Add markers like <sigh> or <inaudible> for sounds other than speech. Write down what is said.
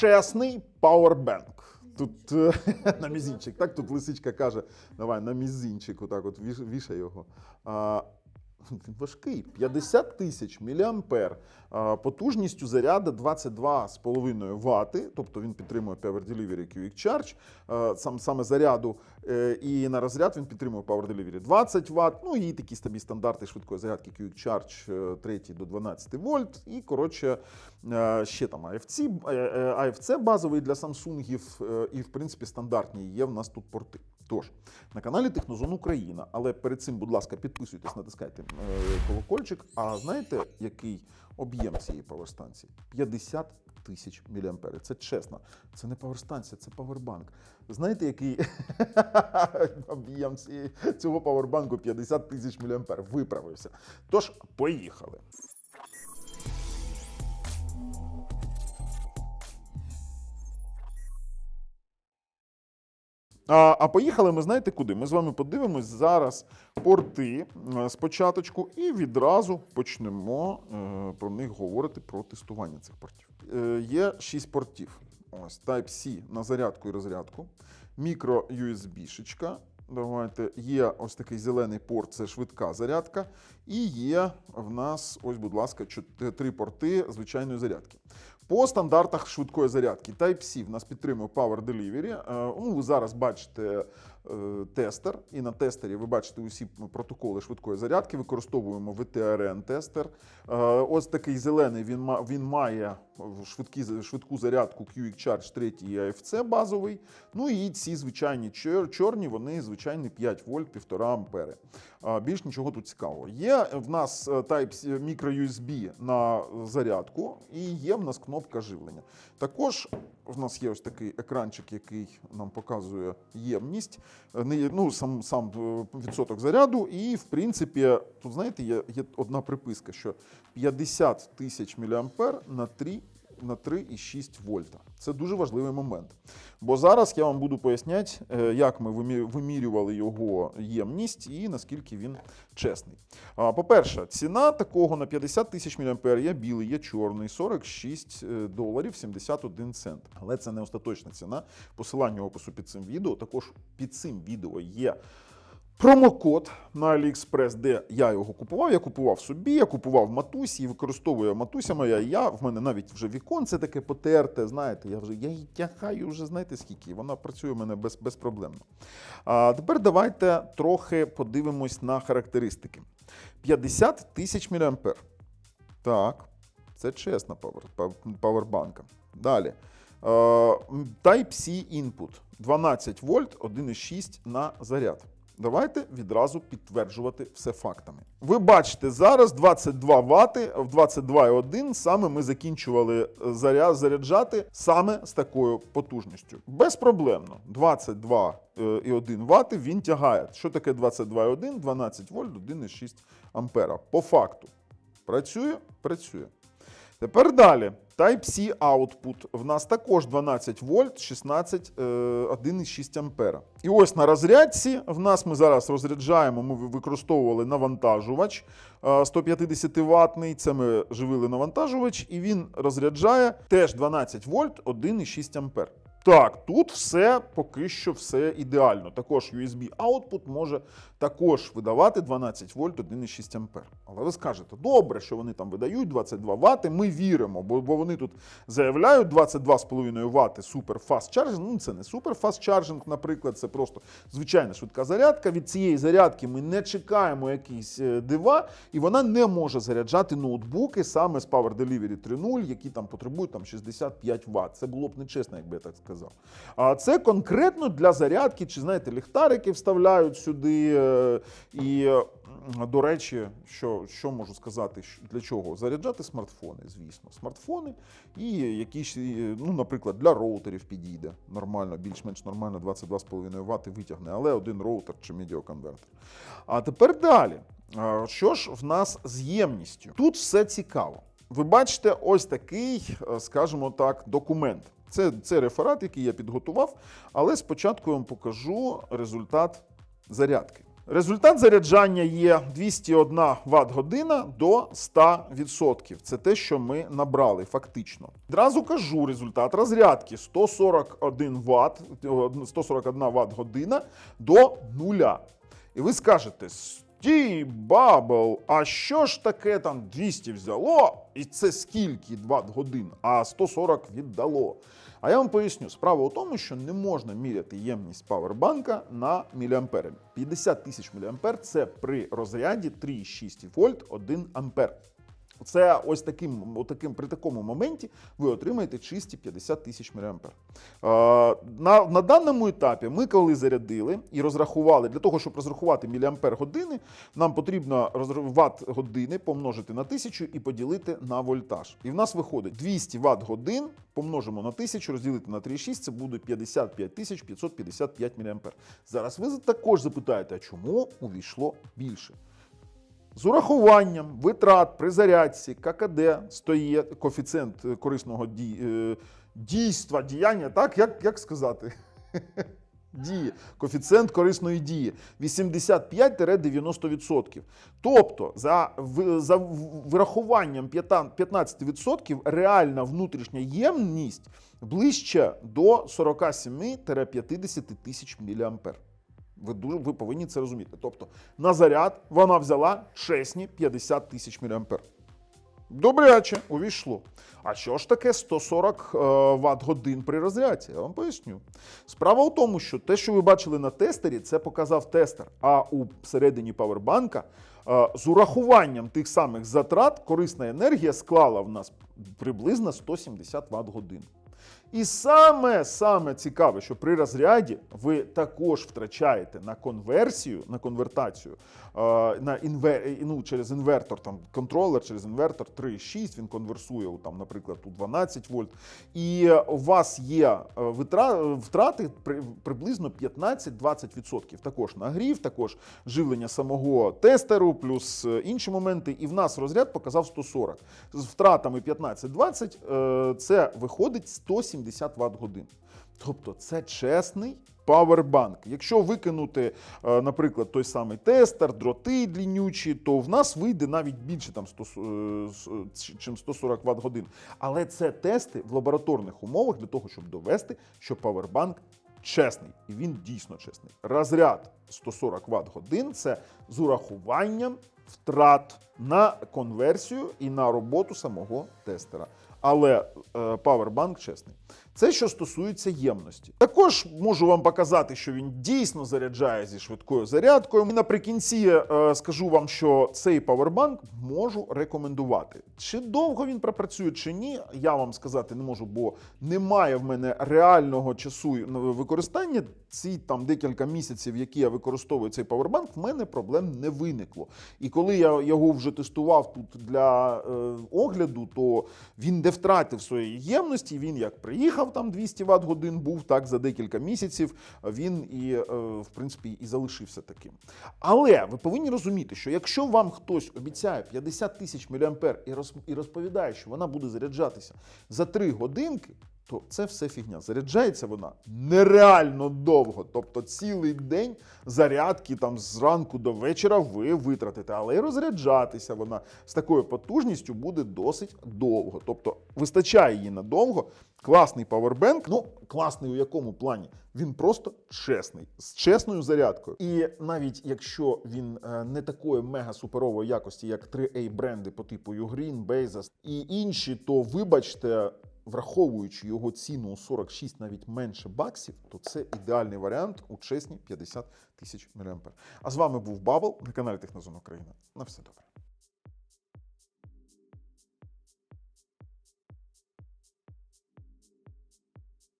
чесний пауербенк. Тут е, <laughs> на мізинчик, так тут лисичка каже: давай на мізинчик, отак от віш- вішай його. Він <laughs> важкий, 50 тисяч міліампер. Потужністю заряду 22,5 Вт, тобто він підтримує Power Delivery Quick Charge, сам, саме заряду, е, і на розряд він підтримує Power Delivery 20 Вт, ну і такі собі стандарти швидкої зарядки Quick Charge е, 3 до 12 вольт, і коротше е, ще там AFC, е, е, AFC базовий для Samsung, е, і в принципі стандартні є в нас тут порти. Тож, на каналі Технозон Україна, але перед цим, будь ласка, підписуйтесь, натискайте е, колокольчик. А знаєте, який об'єм цієї паверстанції? 50 тисяч міліампер. Це чесно. Це не паверстанція, це павербанк. Знаєте, який <laughs> об'єм цього павербанку 50 тисяч міліампер? Виправився. Тож, поїхали. А, а поїхали ми знаєте куди? Ми з вами подивимось зараз порти е, спочатку і відразу почнемо е, про них говорити про тестування цих портів. Е, є шість портів. Ось Type-C на зарядку і розрядку, мікро USB-шечка. Давайте є ось такий зелений порт, це швидка зарядка. І є в нас, ось, будь ласка, три порти звичайної зарядки. По стандартах швидкої зарядки Type-C в нас підтримує Power Delivery. Е, Ну, ви зараз бачите тестер, і на тестері ви бачите усі протоколи швидкої зарядки. Використовуємо VTRN тестер. Е, Ось такий зелений він, він має швидкі, швидку зарядку Quick Charge 3 і AFC базовий. Ну і ці звичайні чор- чорні, вони звичайні 5 вольт, 1,5 ампери. А, Більш нічого тут цікавого. Є в нас е, Type micro USB на зарядку, і є в нас кнопка живлення. Також в нас є ось такий екранчик, який нам показує ємність, е, ну, сам, сам е, відсоток заряду. І, в принципі, тут, знаєте, є, є одна приписка, що 50 тисяч мА на 3 на 3,6 вольта. Це дуже важливий момент. Бо зараз я вам буду поясняти, е, як ми вимірювали його ємність і наскільки він чесний. По-перше, ціна такого на 50 тисяч мА є білий, є чорний, 46 е, доларів 71 цент. Але це не остаточна ціна. Посилання опису під цим відео. Також під цим відео є Промокод на AliExpress, де я його купував. Я купував собі, я купував матусі і використовую матуся моя. Я в мене навіть вже віконце таке потерте. Знаєте, я вже я її тягаю вже знаєте скільки. Вона працює у мене без, безпроблемно. А тепер давайте трохи подивимось на характеристики. 50 тисяч мА. Так, це чесна павербанка. Далі. Type-C input 12 вольт, 1,6 на заряд. Давайте відразу підтверджувати все фактами. Ви бачите, зараз 22 Вт, в 22,1 саме ми закінчували заряд, заряджати саме з такою потужністю. Безпроблемно. 22,1 Вт він тягає. Що таке 22,1? 12 вольт, 1,6 ампера. По факту. Працює? Працює. Тепер далі. Type-C output. В нас також 12 вольт, 16, е, 1,6 ампера. І ось на розрядці в нас ми зараз розряджаємо, ми використовували навантажувач е, 150 ватний. Це ми живили навантажувач, і він розряджає теж 12 вольт, 1,6 ампер. Так, тут все поки що все ідеально. Також USB output може також видавати 12 вольт 1,6 ампер. Але ви скажете, добре, що вони там видають 22 Вт, ми віримо, бо, бо вони тут заявляють 22,5 Вт супер фаст чарджинг. Ну, це не супер фаст чарджинг, наприклад, це просто звичайна швидка зарядка. Від цієї зарядки ми не чекаємо якісь е, дива, і вона не може заряджати ноутбуки саме з Power Delivery 3.0, які там потребують там 65 Вт. Це було б нечесно, якби я так сказав. А це конкретно для зарядки, чи знаєте, ліхтарики вставляють сюди. е, І, е, до речі, що, що можу сказати, для чого? Заряджати смартфони, звісно. Смартфони і якісь, ну, наприклад, для роутерів підійде нормально, більш-менш нормально 22,5 Вт витягне, але один роутер чи медіаконвертер. А тепер далі. Що ж в нас з ємністю? Тут все цікаво. Ви бачите ось такий, е, скажімо так, документ. Це, це реферат, який я підготував, але спочатку я вам покажу результат зарядки. Результат заряджання є 201 Вт година до 100%. Це те, що ми набрали фактично. Одразу кажу результат розрядки 141 Вт, 141 Вт година до нуля. І ви скажете: стій, бабл, а що ж таке там 200 взяло? І це скільки 2 годин, а 140 віддало. А я вам поясню, справа у тому, що не можна міряти ємність павербанка на міліампери. 50 тисяч міліампер це при розряді 3,6 вольт 1 ампер. Це ось таким, отаким, при такому моменті ви отримаєте чисті 50 тисяч мА. На, на даному етапі ми коли зарядили і розрахували, для того, щоб розрахувати міліампер години, нам потрібно ватт години помножити на 1000 і поділити на вольтаж. І в нас виходить 200 Вт годин помножимо на 1000, розділити на 3,6, це буде 55 тисяч 555 мА. Зараз ви також запитаєте, а чому увійшло більше? З урахуванням витрат при зарядці ККД стоїть коефіцієнт корисного е, дійства, діяння, так? Як, як сказати? <laughs> Дії, коефіцієнт корисної дії 85-90%. Тобто, за, за в- вирахуванням 15% реальна внутрішня ємність ближче до 47-50 тисяч мА. Ви дуже ви повинні це розуміти. Тобто на заряд вона взяла чесні 50 тисяч мА. Добряче увійшло. А що ж таке 140 Вт годин при розрядці? Я вам поясню. Справа у тому, що те, що ви бачили на тестері, це показав тестер. А у середині павербанка е, з урахуванням тих самих затрат корисна енергія склала в нас приблизно 170 Вт годин. І саме саме цікаве, що при розряді ви також втрачаєте на конверсію, на конвертацію, на інвер, ну, через інвертор, там контролер через інвертор 3,6, він конверсує, там, наприклад, у 12 вольт. І у вас є е, втрати приблизно 15-20%. Також нагрів, також живлення самого тестеру, плюс е, інші моменти. І в нас розряд показав 140. З втратами 15-20 е, це виходить 170 Вт годин. Тобто це чесний павербанк. Якщо викинути, е, наприклад, той самий тестер, дроти длінючі, то в нас вийде навіть більше там 100, е, е, чим 140 Вт годин. Але це тести в лабораторних умовах для того, щоб довести, що павербанк чесний, і він дійсно чесний. Розряд 140 Вт годин це з урахуванням втрат на конверсію і на роботу самого тестера. Але е, павербанк чесний. Це що стосується ємності. Також можу вам показати, що він дійсно заряджає зі швидкою зарядкою. І наприкінці е, скажу вам, що цей павербанк можу рекомендувати. Чи довго він пропрацює, чи ні, я вам сказати не можу, бо немає в мене реального часу використання. Ці там декілька місяців, які я використовую цей павербанк, в мене проблем не виникло. І коли я його вже тестував тут для е, огляду, то він не втратив своєї ємності. Він як приїхав там 200 Вт годин був, так за декілька місяців він і е, в принципі і залишився таким. Але ви повинні розуміти, що якщо вам хтось обіцяє 50 тисяч мА і розповідає, що вона буде заряджатися за 3 годинки. То це все фігня. Заряджається вона нереально довго. Тобто цілий день зарядки там зранку до вечора ви витратите, але і розряджатися вона з такою потужністю буде досить довго. Тобто вистачає її надовго. Класний павербенк. Ну, класний у якому плані? Він просто чесний, з чесною зарядкою. І навіть якщо він е, не такої мега суперової якості, як 3A бренди по типу Ugreen, Bezos і інші, то вибачте. Враховуючи його ціну у 46 навіть менше баксів, то це ідеальний варіант у чесні 50 тисяч мА. А з вами був Бабл на каналі Технозон Україна. На все добре.